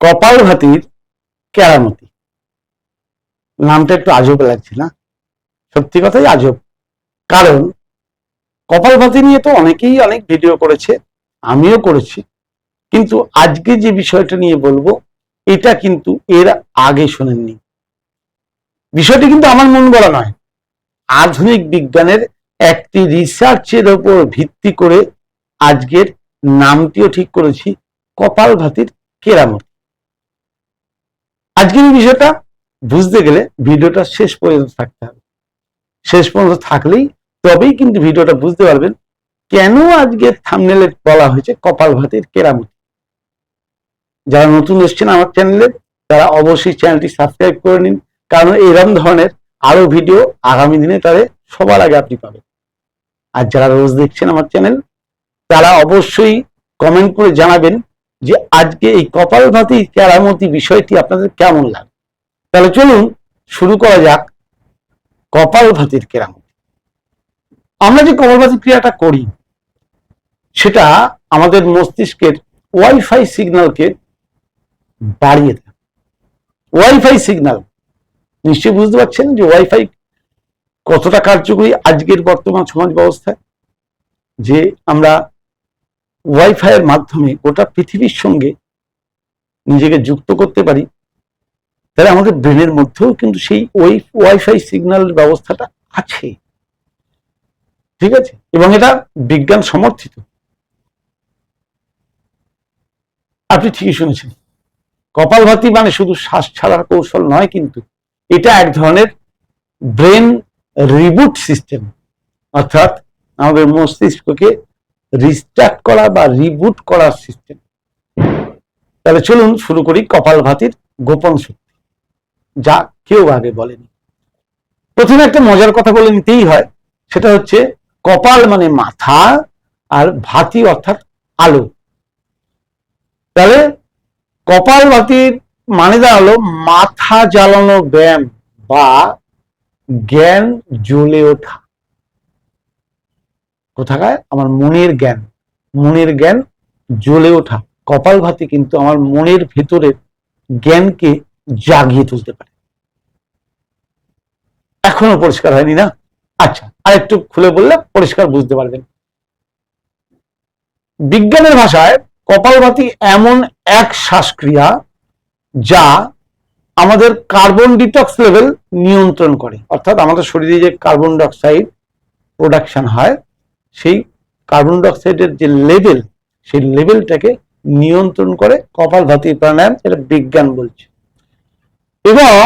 কপাল ভাতির কেরামতি। নামটা একটু আজব লাগছে না? সত্যি কথাই আজব। কারণ কপাল ভাতি নিয়ে তো অনেকেই অনেক ভিডিও করেছে, আমিও করেছি। কিন্তু আজকে যে বিষয়টা নিয়ে বলব, এটা কিন্তু এর আগে শোনেননি। বিষয়টি কিন্তু আমার মন গড়া নয়। আধুনিক বিজ্ঞানের একটি রিসার্চের ওপর ভিত্তি করে আজকের নামটিও ঠিক করেছি, কপাল ভাতির কেরামতি। আজকের এই বিষয়টা বুঝতে গেলে ভিডিওটা শেষ পর্যন্ত থাকতে হবে। শেষ পর্যন্ত থাকলেই তবেই কিন্তু ভিডিওটা বুঝতে পারবেন কেন আজকে থামনেলে বলা হয়েছে কপাল ভাতের কেরামতি। যারা নতুন এসছেন আমার চ্যানেলে তারা অবশ্যই চ্যানেলটি সাবস্ক্রাইব করে নিন, কারণ এরকম ধরনের আরও ভিডিও আগামী দিনে তাদের সবার আগে আপনি পাবেন। আর যারা রোজ দেখছেন আমার চ্যানেল তারা অবশ্যই কমেন্ট করে জানাবেন যে আজকে এই কপাল ভাতি কেরামতি বিষয়টি আপনাদের কেমন লাগে? তাহলে চলুন শুরু করা যাক কপাল ভাতির কেরামতি। আমরা যে কপাল ভাতি ক্রিয়াটা করি, সেটা আমাদের মস্তিষ্কের ওয়াইফাই সিগন্যালকে বাড়িয়ে দেয়। ওয়াইফাই সিগন্যাল নিশ্চয়ই বুঝতে পারছেন যে ওয়াইফাই কতটা কার্যকরী আজকের বর্তমান সমাজ ব্যবস্থায় যে আমরা ওয়াইফাই এর মাধ্যমে গোটা পৃথিবীর সঙ্গে নিজেকে যুক্ত করতে পারি, তাহলে আমাদের ব্রেনের মধ্যেও কিন্তু সেই ওই ওয়াইফাই সিগন্যাল ব্যবস্থাটা আছে। ঠিক আছে? এবং এটা বিজ্ঞান সমর্থিত। আপনি ঠিকই শুনেছেন। কপালভাতি মানে শুধু শ্বাস ছাড়ার কৌশল নয় কিন্তু এটা এক ধরনের ব্রেন রিবুট সিস্টেম। অর্থাৎ আমাদের মস্তিষ্ককে রিস্টার্ট করা বা রিবুট করার সিস্টেম তাহলে চলুন শুরু করি কপাল ভাতির গোপন শক্তি, যা কেউ আগে বলেনি। প্রথমে একটা মজার কথা বলে নিতেই হয়, সেটা হচ্ছে কপাল মানে মাথা আর ভাতি অর্থাৎ আলো। তাহলে কপাল ভাতির মানে দাঁড়াল মাথা জ্বালানো ব্যায়াম বা জ্ঞান জ্বলে ওঠা। কোথাকায় আমার মনের জ্ঞান। মনের জ্ঞান জ্বলে ওঠা। কপাল ভাতি কিন্তু আমার মনের ভেতরের জ্ঞানকে জাগিয়ে তুলতে পারে। এখনও পরিষ্কার হয়নি না? আচ্ছা আর একটু খুলে বললে পরিষ্কার বুঝতে পারবেন। বিজ্ঞানের ভাষায় কপালভাতি এমন এক শ্বাসক্রিয়া যা আমাদের কার্বন ডিটক্স লেভেল নিয়ন্ত্রণ করে। অর্থাৎ আমাদের শরীরে যে কার্বন ডাইঅক্সাইড প্রোডাকশন হয় সেই কার্বন ডাইঅক্সাইডের যে লেভেল সেই লেভেলটাকে নিয়ন্ত্রণ করে কপালভাতি প্রাণায়াম এটা বিজ্ঞান বলছে। এবং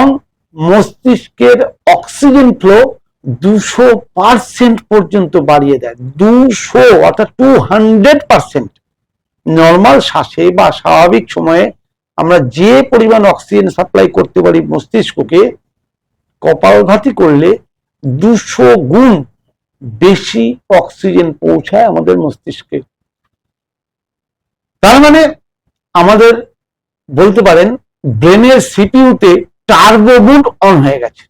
মস্তিষ্কের অক্সিজেন ফ্লো দুশো পার্সেন্ট পর্যন্ত বাড়িয়ে দেয়। দুশো, অর্থাৎ টু হান্ড্রেড পার্সেন্ট নর্মাল শ্বাসে বা স্বাভাবিক সময়ে আমরা যে পরিমাণ অক্সিজেন সাপ্লাই করতে পারি মস্তিষ্ককে কপালঘাতি করলে দুশো গুণ বেশি অক্সিজেন পৌঁছায় আমাদের মস্তিষ্কে। তার মানে আমাদের বলতে পারেন, ব্রেনের সিপিউতে টার্বো বুট অন হয়ে গেছে।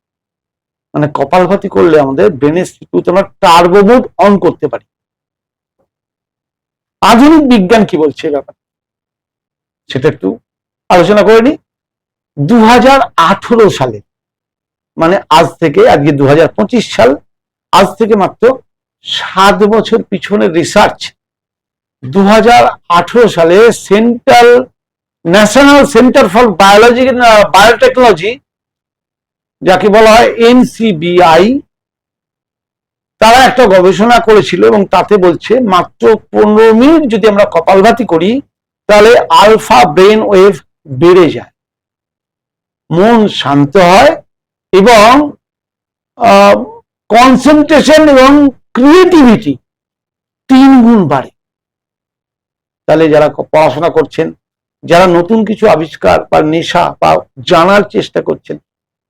মানে কপালভাতি করলে আমাদের ব্রেনের সিপিউতে আমরা টার্বো বুট অন করতে পারি। আধুনিক বিজ্ঞান কি বলছে ব্যাপারে? সেটা একটু আলোচনা করে নি দু হাজার আঠারো সালে মানে আজ থেকে আজকে দু হাজার পঁচিশ সাল আজ থেকে মাত্র সাত বছর পিছনের রিসার্চ দু হাজার আঠেরো সালে central national centre for biology biotechnology যাকে বলা হয় এনসিবিআই তারা একটা গবেষণা করেছিল এবং তাতে বলছে মাত্র পনেরো মিনিট যদি আমরা কপালভাতি করি, তাহলে আলফা ব্রেন ওয়েভ বেড়ে যায়। মন শান্ত হয় এবং কনসেন্ট্রেশন এবং ক্রিয়েটিভিটি তিন গুণ বাড়ে। তাহলে যারা পড়াশোনা করছেন, যারা নতুন কিছু আবিষ্কার বা নেশা বা জানার চেষ্টা করছেন,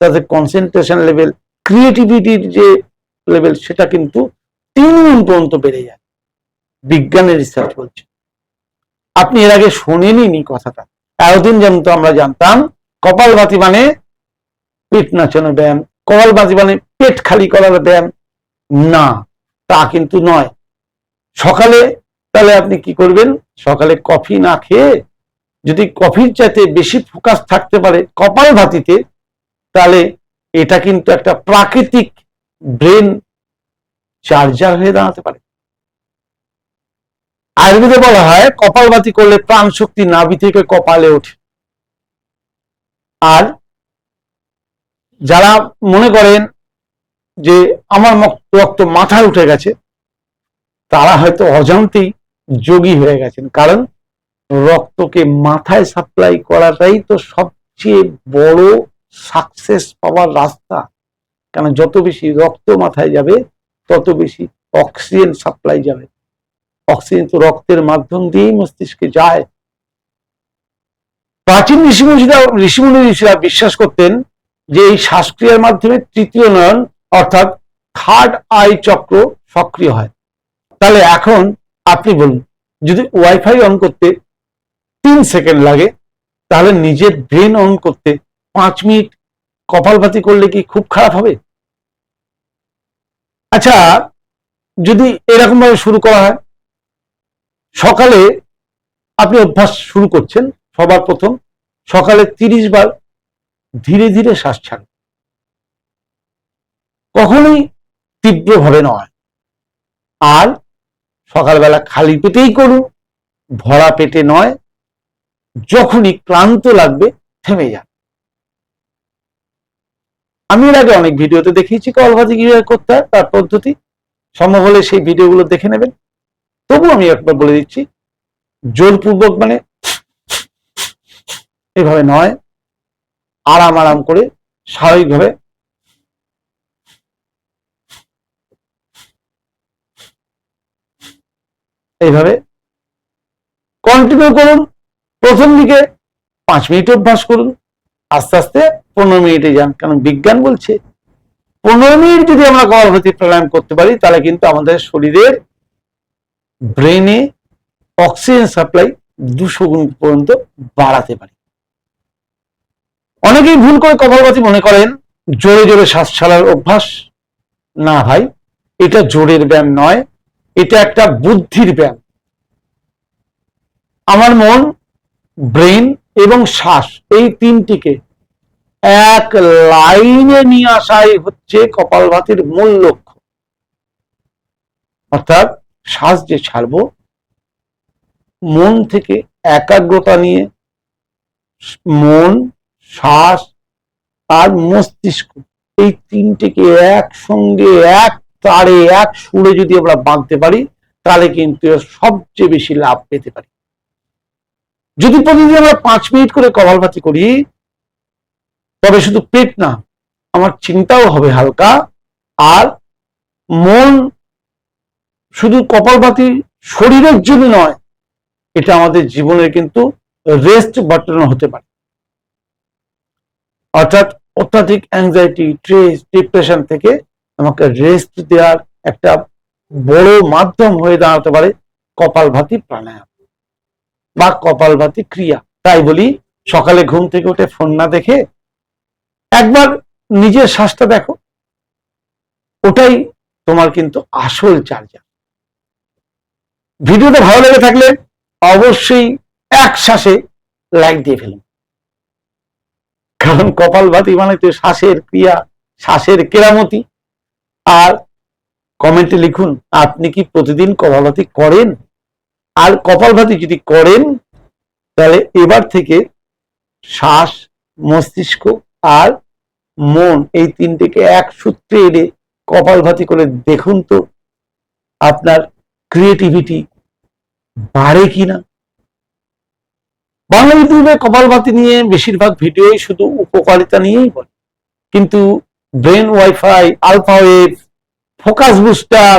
তাদের কনসেন্ট্রেশন লেভেল ক্রিয়েটিভিটির যে লেভেল সেটা কিন্তু তিন গুণ পর্যন্ত বেড়ে যায়। বিজ্ঞানের রিসার্চ বলছে। আপনি এর আগে শোনেনি কথাটা। এতদিন যেমন তো আমরা জানতাম, কপালভাতি মানে পেট নাচানো ব্যায়াম। কপালভাতি মানে পেট খালি করার ব্যায়াম? না, তা কিন্তু নয়। সকালে তাহলে আপনি কি করবেন? সকালে কফি না খেয়ে যদি কফির চাইতে বেশি ফোকাস থাকতে পারে কপাল ভাতিতে, তাহলে এটা কিন্তু একটা প্রাকৃতিক ব্রেন চার্জার হয়ে দাঁড়াতে পারে। আয়ুর্বেদে বলা হয় কপালভাতি করলে প্রাণ শক্তি নাভি থেকে কপালে ওঠে। আর যারা মনে করেন যে আমার রক্ত মাথায় উঠে গেছে, তারা হয়তো অজান্তেই যোগী হয়ে গেছেন। কারণ রক্তকে মাথায় সাপ্লাই করাটাই তো সবচেয়ে বড় সাকসেস পাওয়ার রাস্তা। কারণ যত বেশি রক্ত মাথায় যাবে, তত বেশি অক্সিজেন সাপ্লাই যাবে। অক্সিজেন তো রক্তের মাধ্যম দিয়েই মস্তিষ্কে যায়। প্রাচীন ঋষিমুনিরা ঋষিমুনি ঋষিরা বিশ্বাস করতেন যে এই শ্বাসক্রিয়ার মাধ্যমে তৃতীয় নয়ন অর্থাৎ থার্ড আই চক্র সক্রিয় হয়। তাহলে এখন আপনি বলুন, যদি ওয়াইফাই অন করতে তিন সেকেন্ড লাগে, তাহলে নিজের ব্রেন অন করতে পাঁচ মিনিট কপালভাতি করলে কি খুব খারাপ হবে? আচ্ছা যদি এরকমভাবে শুরু করা হয়, সকালে আপনি অভ্যাস শুরু করছেন, সবার প্রথম, সকালে তিরিশ বার ধীরে ধীরে শ্বাস ছাড়ুন কখনোই তীব্রভাবে নয়। আর সকালবেলা খালি পেটেই করুন, ভরা পেটে নয়, যখনই ক্লান্ত লাগবে থেমে যান। আমি এর আগে অনেক ভিডিওতে দেখিয়েছি কলভাতি কীভাবে করতে হয় তার পদ্ধতি। সম্ভব হলে সেই ভিডিওগুলো দেখে নেবেন। তবু আমি একবার বলে দিচ্ছি, জোরপূর্বক মানে এভাবে নয় আরাম আরাম করে স্বাভাবিকভাবে এইভাবে কন্টিনিউ করুন। প্রথম দিকে পাঁচ মিনিট অভ্যাস করুন। আস্তে আস্তে পনেরো মিনিটে যান। কারণ বিজ্ঞান বলছে, পনেরো মিনিট যদি আমরা গর্ভবতী প্রাণায়াম করতে পারি, তাহলে কিন্তু আমাদের শরীরের ব্রেনে অক্সিজেন সাপ্লাই দুশো গুণ পর্যন্ত বাড়াতে পারি। অনেকেই ভুল করে কপালভাতি মনে করেন, জোরে জোরে শ্বাস ছাড়ার অভ্যাস। না ভাই, এটা জোরের ব্যায়াম নয়, এটা একটা বুদ্ধির ব্যায়াম। আমার মন ব্রেন এবং শ্বাস, এই তিনটিকে এক লাইনে নিয়ে আসাই হচ্ছে কপালভাতির মূল লক্ষ্য। অর্থাৎ শ্বাস যে ছাড়বো, মন থেকে একাগ্রতা নিয়ে, মন শ্বাস আর মস্তিষ্ক। এই তিনটিকে একসঙ্গে, এক তারে, এক সুরে যদি আমরা বাঁধতে পারি, তাহলে কিন্তু সবচেয়ে বেশি লাভ পেতে পারি। যদি প্রতিদিন আমরা পাঁচ মিনিট করে কপালভাতি করি, তবে শুধু পেট না, আমার চিন্তাও হবে হালকা, আর মন শুধু কপালভাতি শরীরের জন্য নয়, এটা আমাদের জীবনের কিন্তু রেস্ট বাটন হতে পারে। অর্থাৎ অত্যাধিক অ্যাংজাইটি স্ট্রেস ডিপ্রেশন থেকে আমাকে রেস্ট দেওয়ার একটা বড় মাধ্যম হয়ে দাঁড়াতে পারে কপালভাতি প্রাণায়াম বা কপালভাতি ক্রিয়া। তাই বলি, সকালে ঘুম থেকে উঠে ফোন না দেখে একবার নিজের শ্বাসটা দেখো, ওটাই তোমার কিন্তু আসল চার্জার ভিডিওটা ভালো লেগে থাকলে অবশ্যই এক শ্বাসে লাইক দিয়ে ফেলুন। কারণ কপালভাতি মানে তো শ্বাসের ক্রিয়া, শ্বাসের কেরামতি। আর কমেন্টে লিখুন, আপনি কি প্রতিদিন কপালভাতি করেন? আর কপালভাতি যদি করেন, তাহলে এবার থেকে শ্বাস, মস্তিষ্ক আর মন এই তিনটেকে এক সূত্রে এনে কপালভাতি করে দেখুন তো, আপনার ক্রিয়েটিভিটি বাড়ে কিনা? বাংলা ইউটিউবে কপালভাতি নিয়ে বেশিরভাগ ভিডিওই শুধু উপকারিতা নিয়েই বলে কিন্তু brain wifi, alpha wave, focus booster,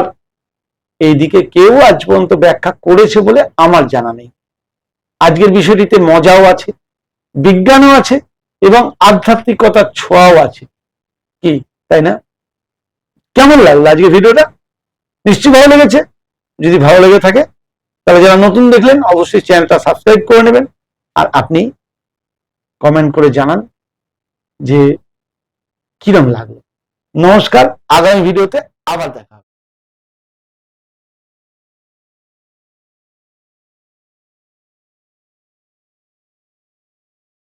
এইদিকে কেউ আজ পর্যন্ত ব্যাখ্যা করেছে বলে আমার জানা নেই। আজকের বিষয়টিতে মজাও আছে, বিজ্ঞানও আছে এবং আধ্যাত্মিকতার ছোঁয়াও আছে। কি, তাই না? কেমন লাগল আজকের ভিডিওটা? নিশ্চয়ই ভালো লেগেছে। যদি ভালো লেগে থাকে, তাহলে যারা নতুন দেখলেন, অবশ্যই চ্যানেলটা সাবস্ক্রাইব করে নেবেন। আর আপনি কমেন্ট করে জানান যে কিরম লাগল। নমস্কার আগামী ভিডিওতে আবার দেখা